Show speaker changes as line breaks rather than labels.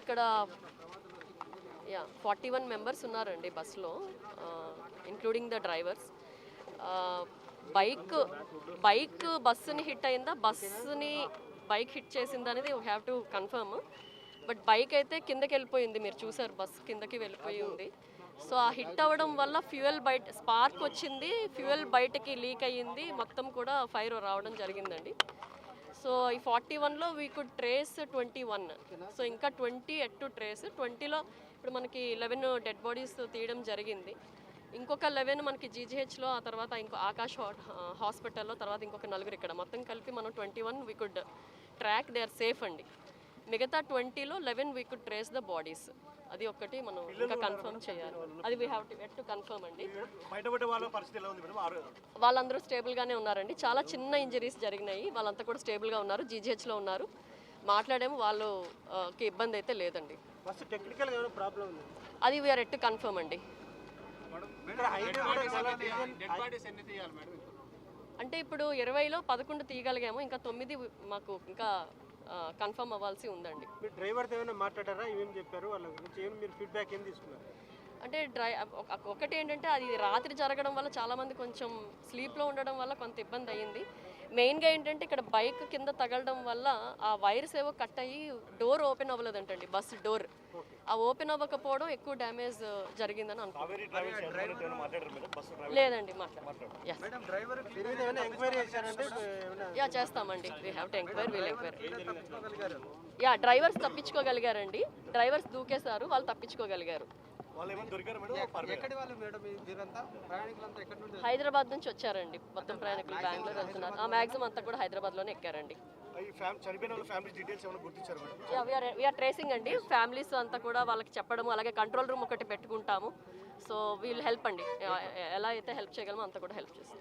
ఇక్కడ yeah forty one members ఉన్నారండి బస్సులో including the drivers bike bike బస్సుని hit అయిందా? బస్సుని బైక్ హిట్ చేసిందా అనేది you have to confirm but bike అయితే కిందకి వెళ్ళిపోయింది మీరు చూసారు బస్సు కిందకి వెళ్ళిపోయి ఉంది. సో ఆ హిట్ అవ్వడం వల్ల ఫ్యూయల్ బయట స్పార్క్ వచ్చింది ఫ్యూయల్ బయటకి లీక్ అయ్యింది మొత్తం కూడా ఫైర్ రావడం జరిగిందండి. సో ఈ ఫార్టీ వన్లో we could trace twenty one so ఇంకా ట్వంటీ ఎట్ టు ట్రేస్ ట్వంటీలో ఇప్పుడు మనకి లెవెన్ డెడ్ బాడీస్ తీయడం జరిగింది. ఇంకొక లెవెన్ మనకి జీజీహెచ్లో ఆ తర్వాత ఇంకో ఆకాష్ హాస్పిటల్లో తర్వాత ఇంకొక నలుగురు ఇక్కడ. మొత్తం కలిపి మనం twenty one we could track they are safe అండి. మిగతా ట్వంటీలో eleven we could trace the bodies అది ఒక్కటి మనం ఇంకా కన్ఫర్మ్ చేయాలి. అది we have to yet to confirm అండి.
బయటపడ్డ వాళ్ళ పరిస్థితి ఎలా ఉంది మేడం? ఆరు
వాళ్ళందరూ స్టేబుల్గానే ఉన్నారండి. చాలా చిన్న ఇంజరీస్ జరిగినాయి. వాళ్ళంతా కూడా స్టేబుల్గా ఉన్నారు. జీజీహెచ్లో ఉన్నారు. మాట్లాడాము. వాళ్ళు ఆ, కి ఇబ్బంది అయితే లేదండి.
బస్సు టెక్నికల్ ఏమైనా ప్రాబ్లం ఉంది?
అది వీఆర్ ఎట్ కన్ఫర్మ్ అండి. అంటే ఇప్పుడు ఇరవైలో పదకొండు తీయగలిగాము. ఇంకా తొమ్మిది మాకు ఇంకా కన్ఫర్మ్ అవ్వాల్సి ఉందండి.
మీరు డ్రైవర్తో ఏమైనా మాట్లాడారా? ఏమేమి చెప్పారు? వాళ్ళ గురించి ఏమైనా మీరు ఫీడ్బ్యాక్ ఏం తీసుకున్నారు?
అంటే డ్రై ఒక- ఒకటి ఏంటంటే అది రాత్రి జరగడం వల్ల చాలామంది కొంచెం స్లీప్లో ఉండడం వల్ల కొంత ఇబ్బంది అయ్యింది. మెయిన్గా ఏంటంటే ఇక్కడ బైక్ కింద తగలడం వల్ల ఆ వైర్స్ ఏవో కట్ అయ్యి డోర్ ఓపెన్ అవ్వలేదంటండి బస్ డోర్. ఆ ఓపెన్ అవ్వకపోవడం ఎక్కువ డ్యామేజ్ జరిగిందని అనుకుంటున్నాను. లేదండి యా చేస్తామండి. We have to enquiry we'll enquiry yeah drivers తప్పించుకోగలిగారండి. Drivers దూకేశారు వాళ్ళు తప్పించుకోగలిగారు.
వాళ్ళు
వాళ్ళు
హైదరాబాద్ నుంచి వచ్చారండి. మొత్తం ప్రయాణికులు బెంగళూరు వెళ్తున్నారు. ఆ మ్యాక్సిమం అంతా కూడా ఎక్కారండి.
వాళ్ళ గుర్తించారు మేడం?
వీఆర్ ట్రేసింగ్ అండి. ఫ్యామిలీస్ అంతా కూడా వాళ్ళకి చెప్పడము అలాగే కంట్రోల్ రూమ్ ఒకటి పెట్టుకుంటాము. సో వీల్ హెల్ప్ అండి. ఎలా అయితే హెల్ప్ చేయగలమో అంత కూడా హెల్ప్ చేస్తాం.